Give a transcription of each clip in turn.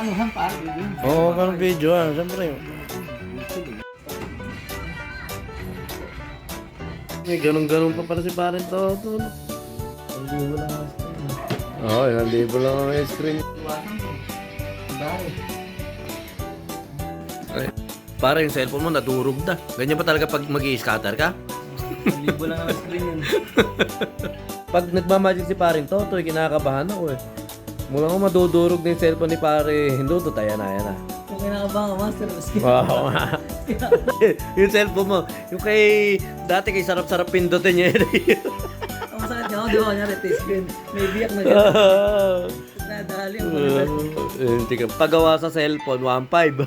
anuhan pa. Video. Oo, oh, parang video ah. Siyempre. May ganun-ganun pa pala si parang Toto. Hindi mo lang ang screen. Oo, oh, ilang libo lang ang ko. Bari. Ay, parang yung cellphone mo nadurog na. Ganyan ba talaga pag mag scatter ka? Libo lang ang screen yun. Pag nagmamagic si paring Toto, eh, kinakabahan ako eh. Mula ko madudurog na yung cellphone ni pare Hinduto, ayan na, ayan na. Kung kinakabahan ka, master, maski. Wow, nga. yung cellphone mo, yung kay, dati kay sarap-sarap pindutin niya. Ang sakit nga ako, di ba? Kanyari, taste screen. May biyak na gano'n. Nadali ang mga Hindi ka, pagawa sa cellphone, 1.5.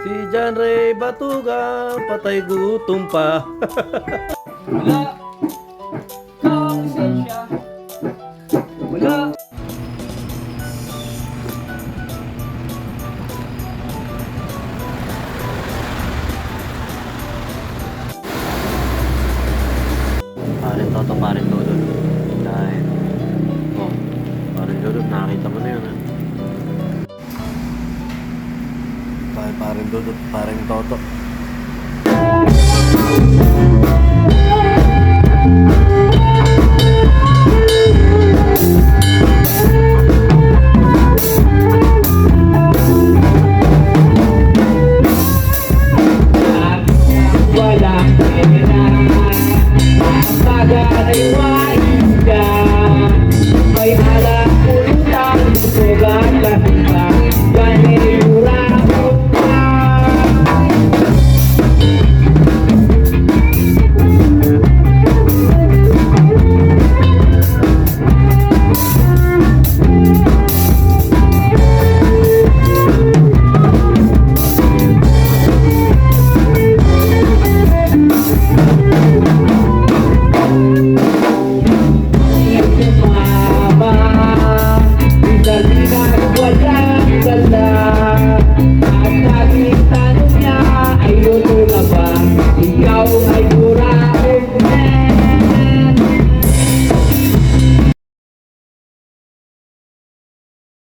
Si John Ray Batugan Patay gutom pa. Wala. Kang lisensya Wala. Parin Toto, parin Toto Dahil Oh, parin Toto, nakakita mo na yun ha Bye, parin Dudut, parin Toto.